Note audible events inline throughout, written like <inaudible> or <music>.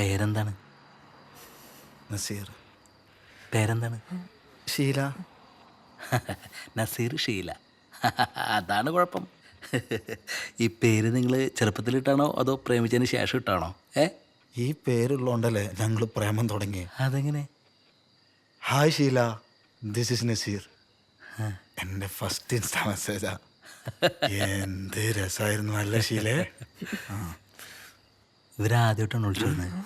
പേരെന്താണ്? നസീർ. പേരെന്താണ്? ഷീല. <laughs> നസീർ ഷീല. <laughs> അതാണ് കുഴപ്പം. ഈ പേര് നിങ്ങൾ ചെറുപ്പത്തിലിട്ടാണോ അതോ പ്രേമിച്ചതിന് ശേഷം ഇട്ടാണോ? ഏ? ഈ പേരുള്ളതുകൊണ്ടല്ലേ ഞങ്ങൾ പ്രേമം തുടങ്ങി. അതെങ്ങനെ? Hi Sheela. This is Nazir. എന്റെ ഫസ്റ്റ് ഇൻസ്റ്റാ മെസ്സേജാ എന്ത് രസമായിരുന്നു അല്ലേ ഷീലേ? ഇവരാദ്യമായിട്ടാണ് വിളിച്ചിരുന്നത്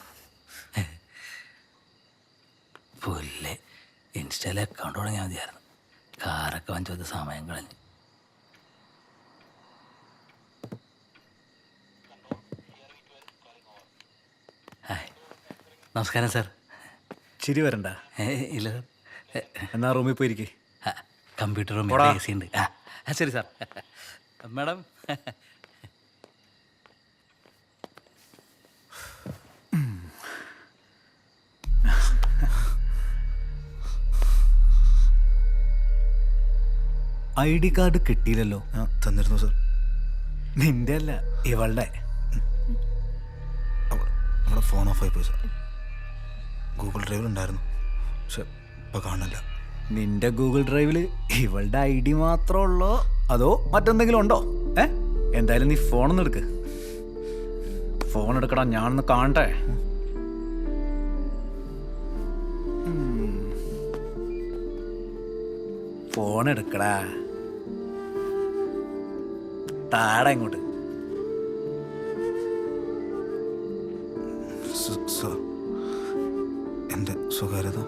പുല്ല്. ഇൻസ്റ്റയിൽ അക്കൗണ്ട് തുടങ്ങിയാൽ മതിയായിരുന്നു. കാറൊക്കെ വാങ്ങിച്ചത് സമയം കളഞ്ഞ്. ഹായ്. നമസ്കാരം സാർ. ചിരി വരണ്ട. ഇല്ല സാർ. എന്നാ റൂമിൽ പോയിരിക്കേ. കമ്പ്യൂട്ടർ റൂമിൽ എ സി ഉണ്ട്. ആ, ശരി sir. Madam I D card കിട്ടിയില്ലല്ലോ. തന്നിരുന്നു സർ. നിന്റെ അല്ല ഇവളുടെ നമ്മുടെ ഫോൺ ഓഫ് ആയി പോയി സർ. ഗൂഗിൾ ഡ്രൈവിൽ ഉണ്ടായിരുന്നു. പക്ഷെ ഇപ്പം കാണില്ല നിന്റെ ഗൂഗിൾ ഡ്രൈവിൽ ഇവളുടെ ഐ ഡി മാത്രമേ ഉള്ളോ? അതോ മറ്റെന്തെങ്കിലും ഉണ്ടോ? ഏ? എന്തായാലും നീ ഫോണൊന്ന് എടുക്ക്. ഫോൺ എടുക്കടാ ഞാനൊന്ന് കാണട്ടെ. ഫോൺ എടുക്കടാ. താടാ ഇങ്ങോട്ട്. എന്റെ സ്വകാര്യത?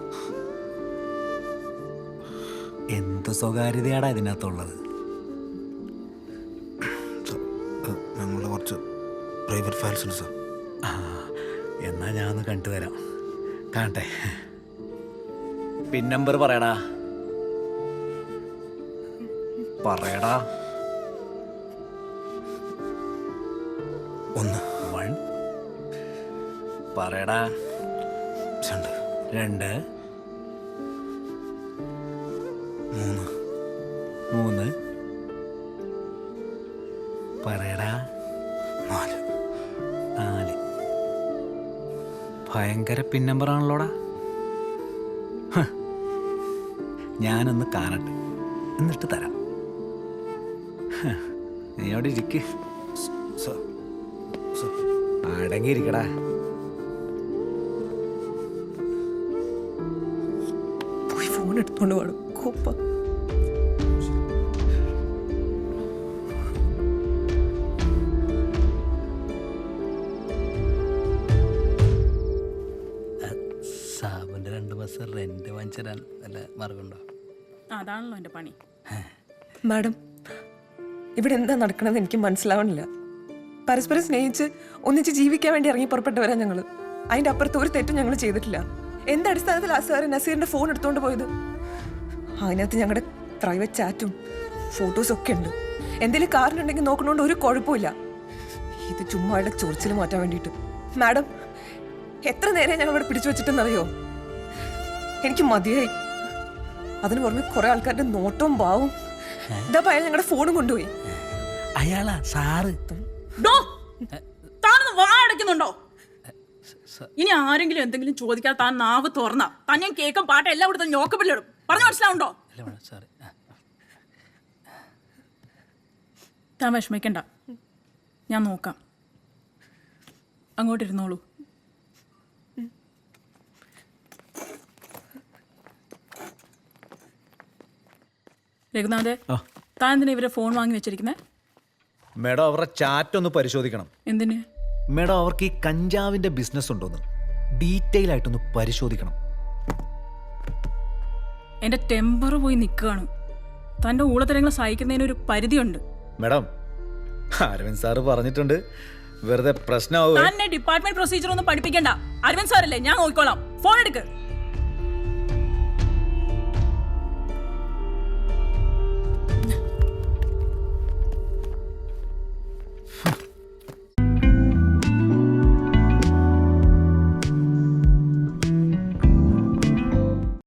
എന്ത് സ്വകാര്യതയാടാ ഇതിനകത്തുള്ളത്? ഞങ്ങളുടെ കുറച്ച് പ്രൈവറ്റ് ഫയൽസ് ഉണ്ട് സർ. ആ എന്നാ ഞാൻ ഒന്ന് കണ്ടു തരാം. കാണട്ടെ. പിൻ നമ്പർ പറയടാ. പറയടാ. ഒന്ന്. വൺ. പറയടാ. രണ്ട്. രണ്ട്. മൂന്ന്. മൂന്ന്. പറയടാ. നാല്. നാല്. ഭയങ്കര പിൻ നമ്പർ ആണല്ലോടാ. ഞാനൊന്ന് കാണട്ടെ. എന്നിട്ട് തരാം. നീ അവിടെ ഇരിക്കേ. സർ അടങ്ങിയിരിക്കടാ. പോയി ഫോൺ എടുത്തോണ്ട് വേണം കോപ്പ. സാബിന്റെ രണ്ട് ബസ് റെന്റ് വാങ്ങിച്ചു അല്ല വല്ല മാർഗമുണ്ടോ? അതാണല്ലോ എന്റെ പണി. മാഡം ഇവിടെ എന്താ നടക്കണമെന്ന് എനിക്ക് മനസ്സിലാവണില്ല. പരസ്പരം സ്നേഹിച്ച് ഒന്നിച്ച് ജീവിക്കാൻ വേണ്ടി ഇറങ്ങി പുറപ്പെട്ടവരാ ഞങ്ങൾ അതിന്റെ അപ്പുറത്ത് ഒരു തെറ്റും ഞങ്ങൾ ചെയ്തിട്ടില്ല. എന്തടിസ്ഥാനത്തിൽ ആ സാറ് നസീറിന്റെ ഫോൺ എടുത്തുകൊണ്ട് പോയത്? അതിനകത്ത് ഞങ്ങളുടെ പ്രൈവറ്റ് ചാറ്റും ഫോട്ടോസും ഒക്കെ ഉണ്ട്. എന്തെങ്കിലും കാറിനുണ്ടെങ്കിൽ നോക്കണോണ്ട് ഒരു കുഴപ്പമില്ല ഇത് ചുമ്മാ അയാളുടെ ചൊറിച്ചിൽ മാറ്റാൻ വേണ്ടിയിട്ട്. മാഡം എത്ര നേരം ഞങ്ങൾ ഇവിടെ പിടിച്ചു വെച്ചിട്ടെന്നറിയോ? എനിക്ക് മതിയായി. അതിന് പുറമെ കുറെ ആൾക്കാരുടെ നോട്ടവും ഭാവും ഇതാ അയാൾ ഞങ്ങളുടെ ഫോണും കൊണ്ടുപോയി. അയാളാ സാറ്? ഡോ താനൊന്ന് വാ അടയ്ക്കുന്നുണ്ടോ? ഇനി ആരെങ്കിലും എന്തെങ്കിലും ചോദിക്കാൻ താൻ നാവ് തുറന്ന. താൻ ഞാൻ കേക്കും പാട്ട് എല്ലാം കൊടുത്ത് ഞോക്കപ്പില്ലിടും പറഞ്ഞു മനസ്സിലാവുണ്ടോ? അല്ല മാഡം സാറ് താൻ വിഷമിക്കണ്ട. ഞാൻ നോക്കാം. അങ്ങോട്ടിരുന്നോളൂ രഘുനാഥേ ആ. താൻ എന്തിനാ ഇവരെ ഫോൺ വാങ്ങി വെച്ചിരിക്കുന്നത് മേഡം അവരുടെ ചാറ്റ് ഒന്ന് പരിശോധിക്കണം. എന്തിന്? മേഡം അവർക്ക് ഈ കഞ്ചാവിന്റെ ബിസിനസ് ഉണ്ടോന്ന് ഡീറ്റെയിൽ ആയിട്ടൊന്ന് പരിശോധിക്കണം. എന്റെ ടെമ്പർ പോയി നിൽക്കുകയാണ് തന്റെ ഊളത്തരങ്ങൾ സഹിക്കുന്നതിന് ഒരു പരിധിയുണ്ട്. മേഡം അരവിന്ദ് സാറ് പറഞ്ഞിട്ടുണ്ട് വെറുതെ പ്രശ്നമാവും. ഡിപ്പാർട്ട്മെന്റ് പ്രൊസീജിയർ ഒന്നും പഠിപ്പിക്കണ്ട. അരവിന്ദ് സാറല്ലേ ഞാൻ നോക്കിക്കോളാം. ഫോൺ എടുക്ക്.